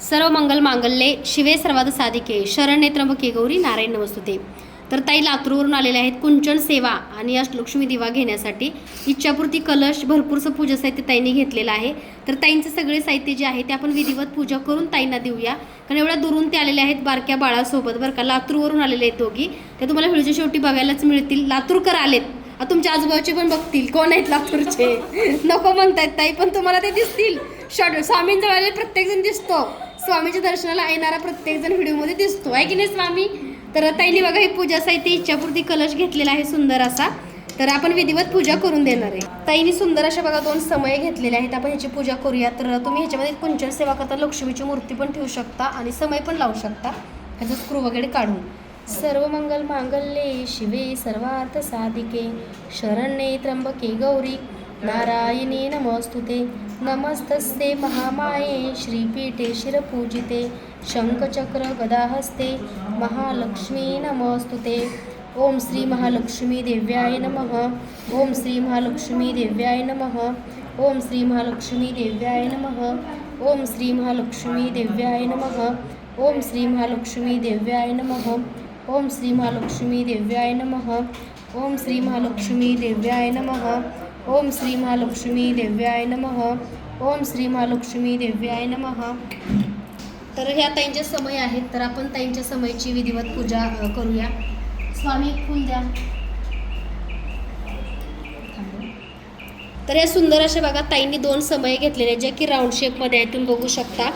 सर्व मंगल मांगल्ये शिवे सर्वाद साधिके शरण्ये त्र्यंबके गौरी नारायण नमस्तुते. तर ताई लातूरवरून आलेल्या आहेत कुंचन सेवा आणि अष्टलक्ष्मी दिवा घेण्यासाठी इच्छापूर्ती कलश भरपूरसं पूजा साहित्य ताईंनी घेतलेलं आहे. तर ताईंचे सगळे साहित्य जे आहे ते आपण विधिवत पूजा करून ताईंना देऊया. कारण एवढ्या दुरून ते आलेले आहेत बारक्या बाळासोबत बरं का? लातूरवरून आलेले आहेत दोघी. ते तुम्हाला व्हिडिओच्या शेवटी बघायलाच मिळतील. लातूरकर आलेत. तुमच्या आजूबाजूचे पण बघतील. कोण आहेत लातूरचे? नको म्हणतायत ताई पण तुम्हाला ते दिसतील. शॉर्ट स्वामींजवळ आलेले प्रत्येक जण दिसतो. स्वामीच्या दर्शनाला येणारा प्रत्येक जण व्हिडिओमध्ये दिसतो. आहे की नाही स्वामी? तर ताईने बघा ही पूजा साहित्य इच्छापूर्ती कलश घेतलेला आहे सुंदर असा. तर आपण विधिवत पूजा करून देणार आहे. ताईने सुंदर अशा बघा दोन समय घेतलेले आहेत. आपण ह्याची पूजा करूया. तर तुम्ही ह्याच्यामध्ये कुंचन सेवा करता लक्ष्मीची मूर्ती पण ठेवू शकता आणि समय पण लावू शकता. ह्याचं स्क्रू वगैरे काढून. सर्व मंगल मांगल्ये शिवे सर्वार्थ साधिके शरण्ये त्र्यंबके गौरी. नारायणी नमस्तुते. नमस्तस्ते महामाये श्रीपीठे शिरपूजिते. शंखचक्र गदाहस्ते महालक्ष्मी नमस्तुते. ओम श्री महालक्ष्मी देव्याय नमः. ओम श्री महालक्ष्मी देव्याय नमः. ओम श्री महालक्ष्मी देव्याय नमः. ओम श्री महालक्ष्मी देव्याय नमः. ओम श्री महालक्ष्मी देव्याय नमः. ओम श्री महालक्ष्मी देव्याय नमः. ओम श्री महालक्ष्मी देव्याय नमः. ओम श्री महालक्ष्मी देव्याय नमः. ओम श्री महालक्ष्मी देव्याय नमः. तर ह्या ताईंच्या समय आहेत तर आपण ताईंच्या समयची विधिवत पूजा करूया. स्वामी फुल द्या. तर या सुंदर अशा बघा ताईंनी दोन समय घेतलेले जे की राऊंड शेपमध्ये आहे तुम्ही बघू शकता.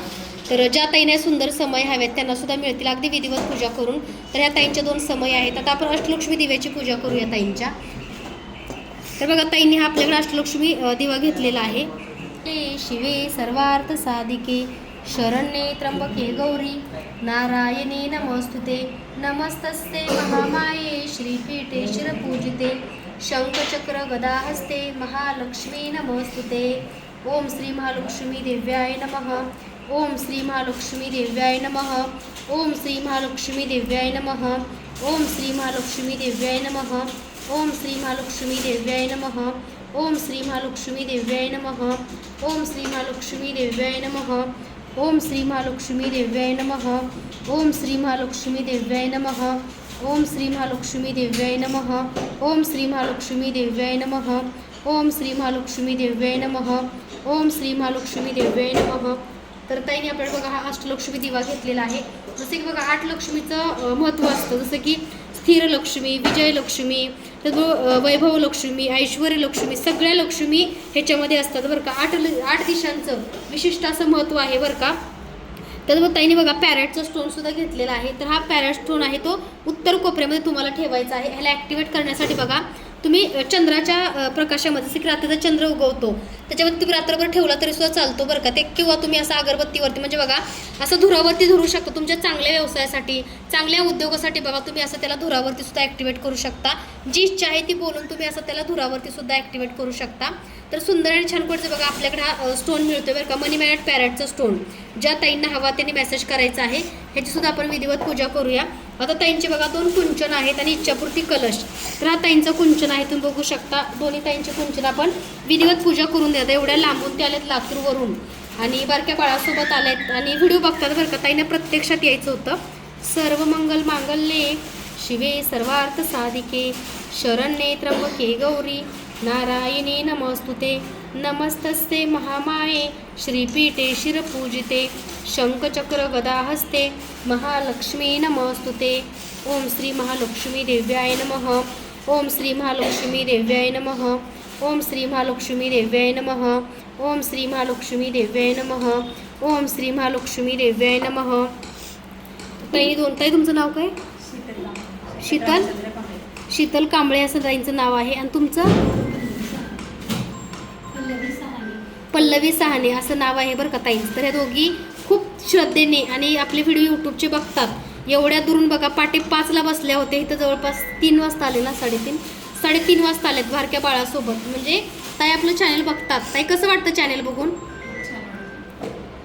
तर ज्या ताईने सुंदर समय हवेत त्यांना सुद्धा मिळतील. अगदी विधिवत पूजा करून. तर ह्या ताईंच्या दोन समय आहेत. आता आपण अष्टलक्ष्मी दिव्याची पूजा करूया ताईंच्या. तर बघा ताईंनी हा आपल्याकडे अष्टलक्ष्मी दिवा घेतलेला आहे. हे शिवे सर्वार्थ साधिके शरण्ये त्र्यंबके गौरी नारायणे नमस्तुते नमस्तस्ते महामाये श्रीपीठे शिरपूजिते शंखचक्र गदाहस्ते महालक्ष्मी नमस्तुते। ओम श्री महालक्ष्मी देव्याय नमः। ओम श्री महालक्ष्मी देव्याय नमः। ओम श्री महालक्ष्मी देव्याय नमः। ओम श्री महालक्ष्मी देव्याय नमः। ओम श्री महालक्ष्मी देव्याय नम. ओम श्री महालक्ष्मी देव्याय नम. ओम श्री महालक्ष्मी देव्याय नम. ओम श्री महालक्ष्मी देव्याय नम. ओम श्री महालक्ष्मी देव्याय नम. ओम श्री महालक्ष्मी देव्याय नम. ओम श्री महालक्ष्मी देव्याय नम. ओम श्री महालक्ष्मी देव्याय नम. ओम श्री महालक्ष्मी देव्याय नम. तर ताईने आपल्याला बघा हा अष्टलक्ष्मी दिवा घेतलेला आहे. जसे की बघा आठ लक्ष्मीचं महत्त्व असतं. जसं की स्थिरलक्ष्मी विजयलक्ष्मी तर वैभव लक्ष्मी ऐश्वर्य लक्ष्मी सगळ्या लक्ष्मी ह्याच्यामध्ये असतात बरं का. आठ ल- आठ दिशांचं विशिष्ट असं महत्त्व आहे बरं का. तर ताईने बघा पॅरेटचा स्टोनसुद्धा घेतलेला आहे. तर हा पॅरेट स्टोन आहे तो उत्तर कोपऱ्यामध्ये तुम्हाला ठेवायचा आहे. ह्याला ॲक्टिवेट करण्यासाठी बघा. तुम्ही चंद्राच्या प्रकाशामध्ये जसं की रात्रीचा चंद्र उगवतो. त्याच्यावरती तुम्ही रात्रभर ठेवला तरी सुद्धा चालतो बरं का. ते किंवा तुम्ही असं अगरबत्तीवरती म्हणजे बघा असं धुरावरती धरू शकता तुमच्या चांगल्या व्यवसायासाठी चांगल्या उद्योगासाठी बघा तुम्ही असं त्याला धुरावरती सुद्धा ॲक्टिवेट करू शकता. जी इच्छा आहे ती बोलून तुम्ही असं त्याला धुरावरती सुद्धा ॲक्टिवेट करू शकता. तर सुंदर आणि छान पडतं बघा आपल्याकडे हा स्टोन मिळतोय बरं का. मनी मॅट पॅरेटचा स्टोन ज्या ताईंना हवा त्यांनी मेसेज करायचा आहे. ह्याची सुद्धा आपण विधिवत पूजा करूया. आता ताईंचे बघा दोन कुंचन आहेत आणि इच्छापूर्ती कलश. तर हा ताईंचा कुंचन आहे तुम्ही बघू शकता. दोन्ही ताईंचे कुंचन आपण विधिवत पूजा करून देतात एवढ्या लांबून ते आलेत लातूरवरून. आणि बारक्या बाळासोबत आलेत. आणि व्हिडिओ बघतात बरं का ताईंना प्रत्यक्षात यायचं होतं. सर्व मंगल मांगल्ये. शिवे सर्वार्थ साधिके. शरण्ये त्र्यंबके गौरी. नारायणी नमस्तुते नमस्तस्ते महामाये श्रीपीठे शिरपूजिते शंखचक्र गदाहस्ते महालक्ष्मी नमस्तुते. ओम श्री महालक्ष्मी देव्याय नमः ओम श्री महालक्ष्मी देव्याय नमः ओम श्री महालक्ष्मी देव्याय नमः ओम श्री महालक्ष्मी देव्याय नमः ओम श्री महालक्ष्मी देव्याय नमः. ताई दोन ताई तुमचं नाव काय? शीतल. शीतल कांबळे असं ताईंचं नाव आहे. आणि तुमचं? पल्लवी सहाने. असं नाव आहे बरं का ताईंचं. तर ह्या दोघी खूप श्रद्धेने आणि आपले व्हिडिओ यूट्यूबचे बघतात. एवढ्या दुरून बघा पाटे पाचला बसल्या होत्या. इथं जवळपास तीन वाजता आले ना साडेतीन? साडेतीन वाजता आलेत बारक्या बाळासोबत. म्हणजे ताई आपलं चॅनल बघतात. ताई कसं वाटतं चॅनल बघून?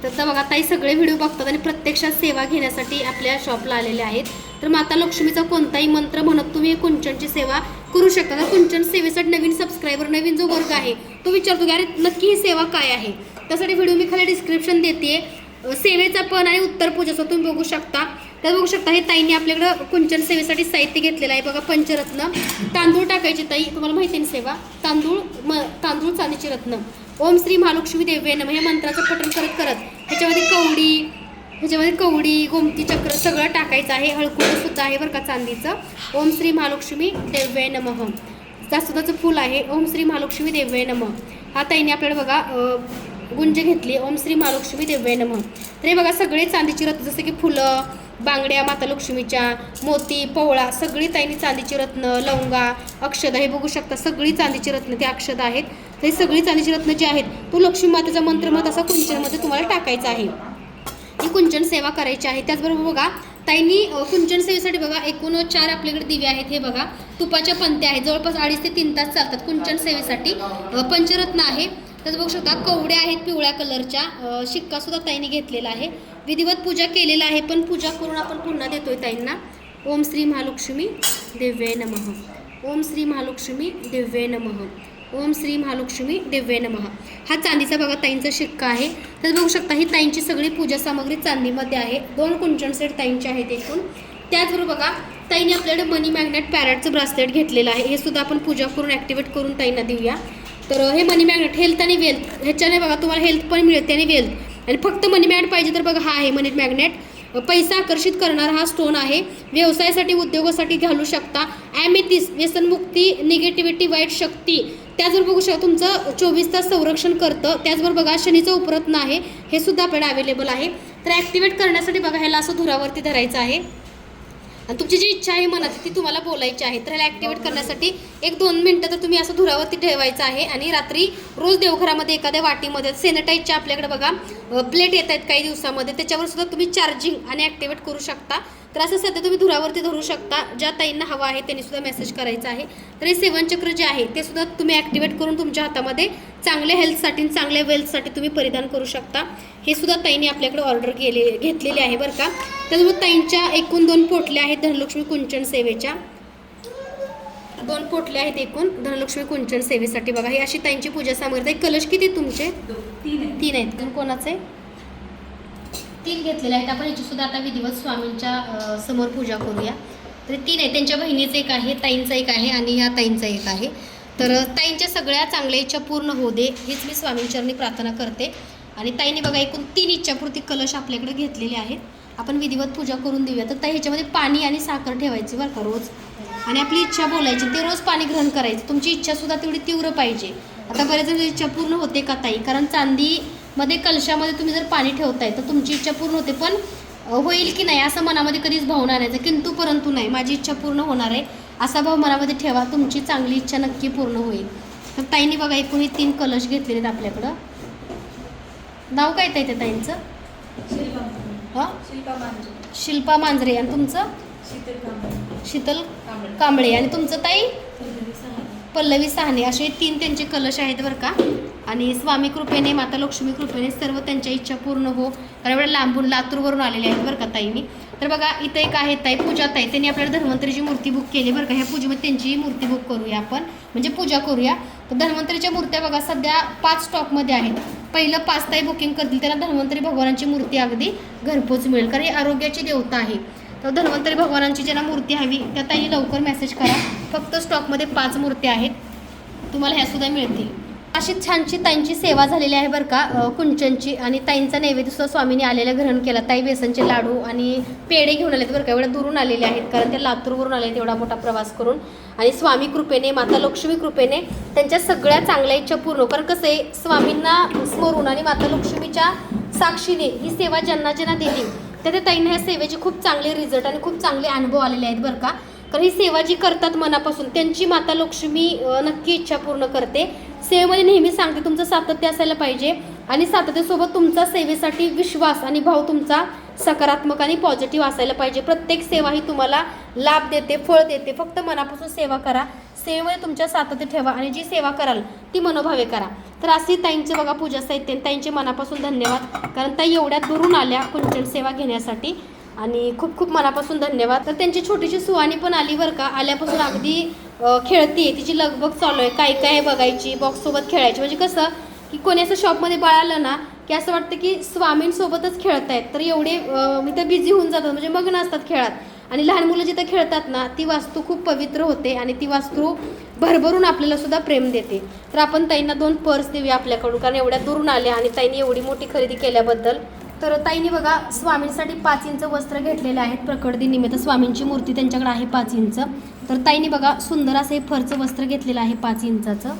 तर बघा ताई सगळे व्हिडिओ बघतात आणि प्रत्यक्षात सेवा घेण्यासाठी आपल्या शॉपला आलेले आहेत. तर माता लक्ष्मीचा कोणताही मंत्र म्हणत तुम्ही कुंचनची सेवा करू शकता. तर कुंचन सेवेसाठी नवीन सबस्क्रायबर नवीन जो वर्ग आहे तो विचारतो की अरे नक्की ही सेवा काय आहे? त्यासाठी व्हिडिओ मी खाली डिस्क्रिप्शन देते सेवेचा पण आणि उत्तर पूजेचा तुम्ही बघू शकता. त्यात बघू शकता हे ताईंनी आपल्याकडं कुंचन सेवेसाठी साहित्य घेतलेलं आहे. बघा पंचरत्न तांदूळ टाकायची. ताई तुम्हाला माहिती आहे ना सेवा? तांदूळ म तांदूळ चांदीची रत्न. ओम श्री महालक्ष्मी देव्य नम. या मंत्राचं पठण करत करत ह्याच्यामध्ये कवडी ह्याच्यामध्ये कवडी गोमती चक्र सगळं टाकायचं आहे. हळकुंड सुद्धा आहे बरं का चांदीचं. ओम श्री महालक्ष्मी देव्य नमः. जास्वंदाचं फूल आहे. ओम श्री महालक्ष्मी देव्य नमः. हा ताईने आपल्याला बघा गुंज घेतली. ओम श्री महालक्ष्मी देव्य नमः. तर हे बघा सगळे चांदीची रत्न जसं की फुलं बांगड्या माता लक्ष्मीच्या मोती पवळा सगळी ताईने चांदीची रत्न लवंगा अक्षदा हे बघू शकता सगळी चांदीची रत्न ते अक्षदा आहेत. तर ही सगळी चांदीची रत्न जी आहेत तो लक्ष्मी मातेचा मंत्र मत असा कुंचनमध्ये तुम्हाला टाकायचा आहे. ही कुंचन सेवा करायची आहे. त्याचबरोबर बघा ताईंनी कुंचन सेवेसाठी बघा एकूण चार आपल्याकडे दिवे आहेत. हे बघा तुपाच्या पंत्या आहेत. जवळपास अडीच ते तीन तास चालतात कुंचन सेवेसाठी. पंचरत्न आहे. त्याच बघू शकता कवड्या आहेत पिवळ्या कलरच्या. शिक्का सुद्धा ताईने घेतलेला आहे. विधिवत पूजा केलेला आहे पण पूजा करून आपण पुन्हा देतोय ताईंना. ओम श्री महालक्ष्मी दिव्ये नमः. ओम श्री महालक्ष्मी दिव्ये नमः. ओम श्री महालक्ष्मी दिव्य नमहा हा चांदीचा बघा ताईंचा शिक्का आहे. तर बघू शकता ही ताईंची सगळी पूजा सामग्री चांदीमध्ये आहे. दोन कुंचन सेट ताईंचे आहेत एकूण. त्याचबरोबर बघा ताईने आपल्याकडे मनी मॅग्नेट पॅरेटचं ब्रासलेट घेतलेलं आहे. हे सुद्धा आपण पूजा करून ॲक्टिवेट करून ताईंना देऊया. तर हे मनी मॅग्नेट हेल्थ आणि वेल्थ ह्याच्याने बघा तुम्हाला हेल्थ पण मिळते आणि वेल्थ आणि फक्त मनी मॅग्नेट पाहिजे तर बघा हा आहे मनी मॅग्नेट. पैसा आकर्षित करणारा हा स्टोन आहे. व्यवसायासाठी उद्योगासाठी घालू शकता. ॲमेथिस व्यसनमुक्ती निगेटिव्हिटी वाईट शक्ती. त्याचबरोबर बघू शकता तुमचं चोवीस तास संरक्षण करतं. त्याचबरोबर बघा शनीचं उपरत्न आहे हे सुद्धा आपल्याला अवेलेबल आहे. तर ॲक्टिवेट करण्यासाठी बघा ह्याला असं धुरावरती धरायचं आहे. आणि तुमची जी इच्छा आहे मनात ती तुम्हाला बोलायची आहे. तर ह्याला ॲक्टिवेट करण्यासाठी एक दोन मिनटं तर तुम्ही असं धुरावरती ठेवायचं आहे. आणि रात्री रोज देवघरामध्ये एखाद्या वाटीमध्ये सॅनिटाईजच्या आपल्याकडे बघा प्लेट येत आहेत काही दिवसामध्ये त्याच्यावर सुद्धा तुम्ही चार्जिंग आणि ॲक्टिवेट करू शकता. तर असं सध्या तुम्ही धुरावरती धरू शकता. ज्या ताईंना हवा आहे त्यांनी सुद्धा मेसेज करायचा आहे. तर हे सेवन चक्र जे आहे ते सुद्धा तुम्ही ॲक्टिवेट करून तुमच्या हातामध्ये चांगल्या हेल्थसाठी आणि चांगल्या वेल्थसाठी तुम्ही परिधान करू शकता. हे सुद्धा ताईंनी आपल्याकडे ऑर्डर केले घेतलेले आहे बरं का. त्याचबरोबर ताईंच्या एकूण दोन पोटल्या आहेत धनलक्ष्मी कुंचन सेवेच्या. दोन पोटले आहेत एकूण धनलक्ष्मी कुंचन सेवेसाठी. बघा ही अशी ताईंची पूजा सामग्री आहे. कलश किती आहेत तुमचे? तीन आहेत. कोण कोणाचे? तीन घेतलेले आहेत. आपण याची सुद्धा आता विधिवत स्वामींच्या समोर पूजा करूया. तर तीन आहे त्यांच्या बहिणीचं एक आहे ताईंचं एक आहे आणि ह्या ताईंचा एक आहे. तर ताईंच्या सगळ्या चांगल्या इच्छा पूर्ण होऊ दे हीच मी स्वामींचरणी प्रार्थना करते. आणि ताईंनी बघा एकूण तीन इच्छापूर्ती कलश आपल्याकडे घेतलेले आहेत. आपण विधिवत पूजा करून देऊया. तर ताई ह्याच्यामध्ये पाणी आणि साखर ठेवायची बरं का रोज. आणि आपली इच्छा बोलायची ते रोज पाणी ग्रहण करायचं. तुमची इच्छा सुद्धा तेवढी तीव्र पाहिजे. आता बरेच इच्छा पूर्ण होते का ताई? कारण चांदी चांदीमध्ये कलशामध्ये तुम्ही जर पाणी ठेवताय तर तुमची इच्छा पूर्ण होते. पण होईल की नाही असं मनामध्ये कधीच भावना आणायचं किंतु परंतु नाही माझी इच्छा पूर्ण होणार आहे. असा भाव मनामध्ये ठेवा तुमची चांगली इच्छा नक्की पूर्ण होईल. तर ताईंनी बघा एकूण हे तीन कलश घेतलेले आहेत आपल्याकडं. नाव काय ताई त्या ताईंचं? हां? शिल्पा मांजरे. आणि तुमचं? शीतल कांबळे. आणि तुमचं ताई? पल्लवी सहाने असे तीन त्यांचे कलश आहेत बरं का. आणि स्वामी कृपेने माता लक्ष्मी कृपेने सर्व त्यांच्या इच्छा पूर्ण हो. कारण एवढ्या लांबून लातूरवरून आलेले आहेत बरं का ताईनी. तर बघा इथं एक आहे ताई पूजा ताई. त्यांनी आपल्याला धन्वंतरीची मूर्ती बुक केली बरं का. ह्या पूजेमध्ये त्यांची मूर्ती बुक करूया आपण. म्हणजे पूजा करूया. तर धन्वंतरीच्या मूर्त्या बघा सध्या पाच स्टॉकमध्ये आहेत. पहिलं पाच ताई बुकिंग करतील त्यांना धन्वंतरी भगवानांची मूर्ती अगदी घरपोच मिळेल. कारण ही आरोग्याची देवता आहे. तर धन्वंतरी भगवानांची ज्यांना मूर्ती हवी त्या ताईने लवकर मेसेज करा. फक्त स्टॉकमध्ये पाच मूर्त्या आहेत. तुम्हाला ह्या सुद्धा मिळतील. अशी छानशी ताईंची सेवा झालेली आहे बरं का कुंचनची. आणि ताईंचा नैवेद्य सुद्धा स्वामींनी आलेला ग्रहण केला. ताई बेसनचे लाडू आणि पेढे घेऊन आलेत बरं का. एवढ्या दुरून आलेले आहेत कारण ते लातूरवरून आले आहेत एवढा मोठा प्रवास करून. आणि स्वामी कृपेने माता लक्ष्मी कृपेने त्यांच्या सगळ्या चांगल्या इच्छा पूर्ण कारण कसं आहे स्वामींना स्मरून आणि माता लक्ष्मीच्या साक्षीने ही सेवा ज्यांना ज्यांना दिली त्या त्या ताईंना ह्या सेवेचे खूप चांगले रिझल्ट आणि खूप चांगले अनुभव आलेले आहेत बरं का. कारण ही सेवा जी करतात मनापासून त्यांची माता लक्ष्मी नक्की इच्छा पूर्ण करते. सेवेमध्ये नेहमी सांगते तुमचं सातत्य असायला पाहिजे आणि सातत्यासोबत तुमचा सेवेसाठी विश्वास आणि भाव तुमचा सकारात्मक आणि पॉझिटिव्ह असायला पाहिजे. प्रत्येक सेवा ही तुम्हाला लाभ देते फळ देते. फक्त मनापासून सेवा करा. सेवेमध्ये तुमच्या सातत्य ठेवा आणि जी सेवा कराल ती मनोभावे करा. तर असे ताईंचे बघा पूजा साहित्य आणि ताईंचे मनापासून धन्यवाद. कारण ताई एवढ्या दुरून आल्या कुंचन सेवा घेण्यासाठी. आणि खूप खूप मनापासून धन्यवाद. तर त्यांची छोटीशी सुहानी पण आली बरं का. आल्यापासून अगदी खेळती आहे. तिची लगबग चालू आहे. काय काय बघायची बॉक्ससोबत खेळायची. म्हणजे कसं की कोणी असं शॉपमध्ये बाळ आलं ना की असं वाटतं की स्वामींसोबतच खेळत आहेत. तर एवढे मी इथं बिझी होऊन जातात. म्हणजे मग्न असतात खेळात. आणि लहान मुलं जिथं खेळतात ना ती वास्तू खूप पवित्र होते आणि ती वास्तू भरभरून आपल्याला सुद्धा प्रेम देते. तर आपण ताईंना दोन पर्स देऊया आपल्याकडून. कारण एवढ्या दुरून आल्या आणि ताईंनी एवढी मोठी खरेदी केल्याबद्दल. तर ताईंनी बघा स्वामींसाठी पाच इंच वस्त्र घेतलेले आहेत. प्रकट दिनिमित्त स्वामींची मूर्ती त्यांच्याकडे आहे पाच इंच. तर ताईंनी बघा सुंदर असं हे फरचं वस्त्र घेतलेलं आहे पाच इंचाचं.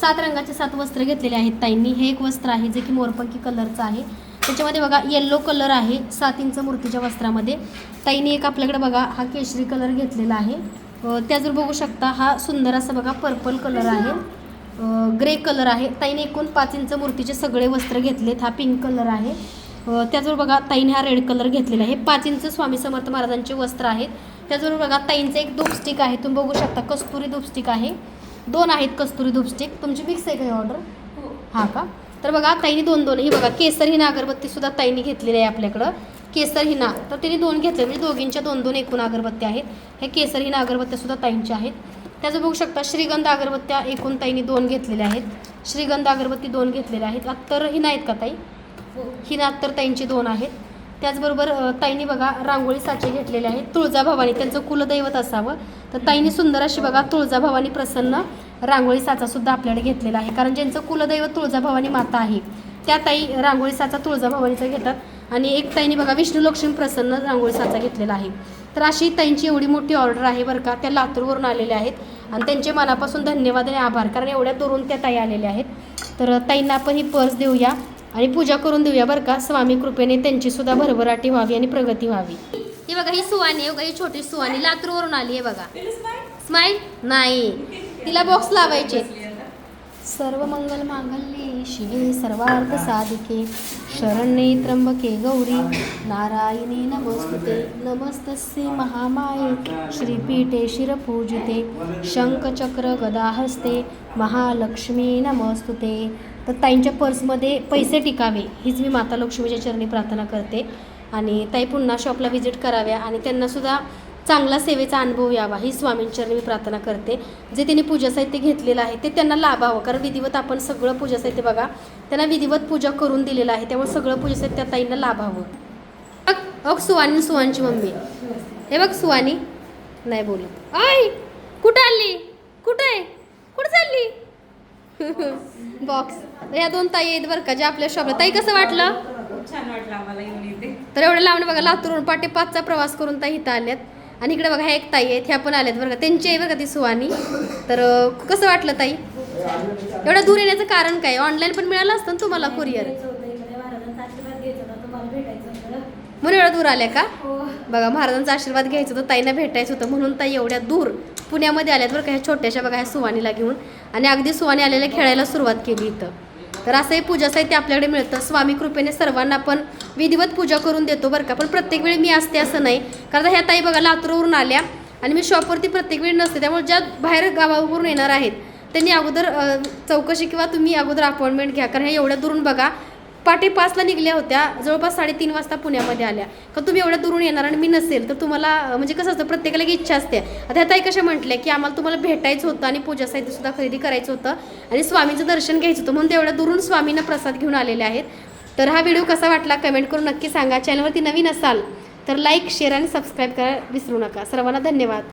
सात रंगाचे सात वस्त्र घेतलेले आहेत ताईंनी. हे एक वस्त्र आहे जे की मोरपंखी कलरचं आहे. त्याच्यामध्ये बघा येल्लो कलर आहे सात इंच मूर्तीच्या वस्त्रामध्ये. ताईंनी एक आपल्याकडे बघा हा केशरी कलर घेतलेला आहे. त्या जर बघू शकता हा सुंदर असा बघा पर्पल कलर आहे. ग्रे कलर आहे. ताईने एकूण पाच इंच मूर्तीचे सगळे वस्त्र घेतलेत. हा पिंक कलर आहे. त्याचबरोबर बघा ताईने हा रेड कलर घेतलेला आहे. पाच इंच स्वामी समर्थ महाराजांचे वस्त्र आहेत त्याचबरोबर बघा ताईंचं एक धूपस्टिक आहे. तुम्ही बघू शकता कस्तुरी धूपस्टिक आहे. दोन आहेत कस्तुरी धूपस्टिक. तुमची मिक्स आहे का ही ऑर्डर हो. हा का? तर बघा ताईने दोन दोन. ही बघा केसर हिना अगरबत्ती सुद्धा ताईने घेतलेली आहे आपल्याकडं. केसर हिना. तर तिने दोन घेतले म्हणजे दोघींच्या दोन दोन एकूण अगरबत्त्या आहेत. हे केसर हिना अगरबत्त्या सुद्धा ताईंच्या आहेत. त्याचं बघू शकता श्रीगंध अगरबत्त्या एकूण ताईने दोन घेतलेल्या आहेत. श्रीगंध अगरबत्ती दोन घेतलेल्या आहेत. अत्तर हिना आहेत का ताई? ही नात तर ताईंची दोन आहेत. त्याचबरोबर ताईंनी बघा रांगोळी साचे घेतलेले आहेत. तुळजाभवानी त्यांचं कुलदैवत असावं. तर ताईंनी सुंदर अशी बघा तुळजाभवानी प्रसन्न रांगोळी साचा सुद्धा आपल्याकडे घेतलेला आहे. कारण ज्यांचं कुलदैवत तुळजाभवानी माता आहे त्या ताई रांगोळी साचा तुळजाभवानीचा घेतात. आणि एक ताईंनी बघा विष्णू लक्ष्मी प्रसन्न रांगोळी साचा घेतलेला आहे. तर अशी ताईंची एवढी मोठी ऑर्डर आहे बरं का. त्या लातूरवरून आलेल्या आहेत. आणि त्यांचे मनापासून धन्यवाद आणि आभार. कारण एवढ्या दुरून त्या ताई आलेल्या आहेत. तर ताईंना आपण ही पर्स देऊया. आणि पूजा करून देऊया बरं का. स्वामी कृपेने त्यांची सुद्धा भरभराटी व्हावी आणि प्रगती व्हावी. ही बघा ही सुवानी आहे बघा ही छोटी सुवानी लातूरवरून आली आहे बघा. स्माईल नाही. तिला बॉक्स लावायचे. सर्व मंगल मांगल्ये. शिवे सर्वार्थ साधिके शरण्ये त्र्यंबके गौरी नारायणी नमस्ते नमस्तस्ये महामाये श्रीपीठे शिरपूजिते शंखचक्र गदाहस्ते महालक्ष्मी नमस्तुते तर ताईंच्या पर्समध्ये पैसे टिकावे हीच मी माता लक्ष्मीच्या चरणी प्रार्थना करते आणि ताई पुन्हा शॉपला व्हिजिट कराव्या आणि त्यांनासुद्धा चांगला सेवेचा अनुभव यावा ही स्वामींचरणी मी प्रार्थना करते. जे त्यांनी पूजा साहित्य घेतलेलं आहे ते त्यांना लाभावं. कारण विधिवत आपण सगळं पूजा साहित्य बघा त्यांना विधिवत पूजा करून दिलेलं आहे त्यामुळे सगळं पूजा साहित्य त्या ताईंना लाभावं. बघ सुवानी सुवानची मम्मी. हे बघ सुवानी. नाही बोलत आय कुठं आली? कुठं आहे? कुठं चालली? बॉक्स या दोन ताई आहेत बरं का ज्या आपल्या शॉपला. ताई कसं वाटलं? छान आम्हाला तर एवढं लावणं बघा लातूरून पाटे पाचचा प्रवास करून ताई इथं आल्यात. आणि इकडे बघा एक ताई आहेत ह्या पण आल्यात बरं का. त्यांची आहे बरं का ती सुवानी तर कसं वाटलं ताई? एवढं दूर येण्याचं कारण काय? ऑनलाईन पण मिळालं असतं ना तुम्हाला कुरिअर म्हणून एवढ्या दूर आल्या का? हो. बघा महाराजांचा आशीर्वाद घ्यायचा होता ताईंना भेटायचं होतं. म्हणून ताई एवढ्या दूर पुण्यामध्ये आल्यात बरं का ह्या छोट्याशा बघा ह्या सुवानीला घेऊन. आणि अगदी सुवानी आलेल्या खेळायला सुरुवात केली इथं. तर असंही पूजा साहित्य आपल्याकडे मिळतं. स्वामी कृपेने सर्वांना आपण विधिवत पूजा करून देतो बरं का. पण प्रत्येक वेळी मी असते असं नाही. कारण ह्या ताई बघा लातूरवरून आल्या आणि मी शॉपवरती प्रत्येक वेळी नसते. त्यामुळे ज्या बाहेर गावावरून येणार आहेत त्यांनी अगोदर चौकशी किंवा तुम्ही अगोदर अपॉइंटमेंट घ्या. कारण ह्या एवढ्या दुरून बघा पाटे पाचला निघल्या होत्या जवळपास साडेतीन वाजता पुण्यामध्ये आल्या. का तुम्ही एवढ्या दुरून येणार आणि मी नसेल तर तुम्हाला म्हणजे कसं असतं प्रत्येकाला एक इच्छा असते. आता ह्या ताई कशा म्हटल्या की आम्हाला तुम्हाला भेटायचं होतं आणि पूजा साहित्य सुद्धा खरेदी करायचं होतं आणि स्वामींचं दर्शन घ्यायचं होतं. म्हणून ते एवढ्या दुरून स्वामींना प्रसाद घेऊन आलेले आहेत. तर हा व्हिडिओ कसा वाटला कमेंट करून नक्की सांगा. चॅनलवरती नवीन असाल तर लाईक शेअर आणि सबस्क्राईब करायला विसरू नका. सर्वांना धन्यवाद.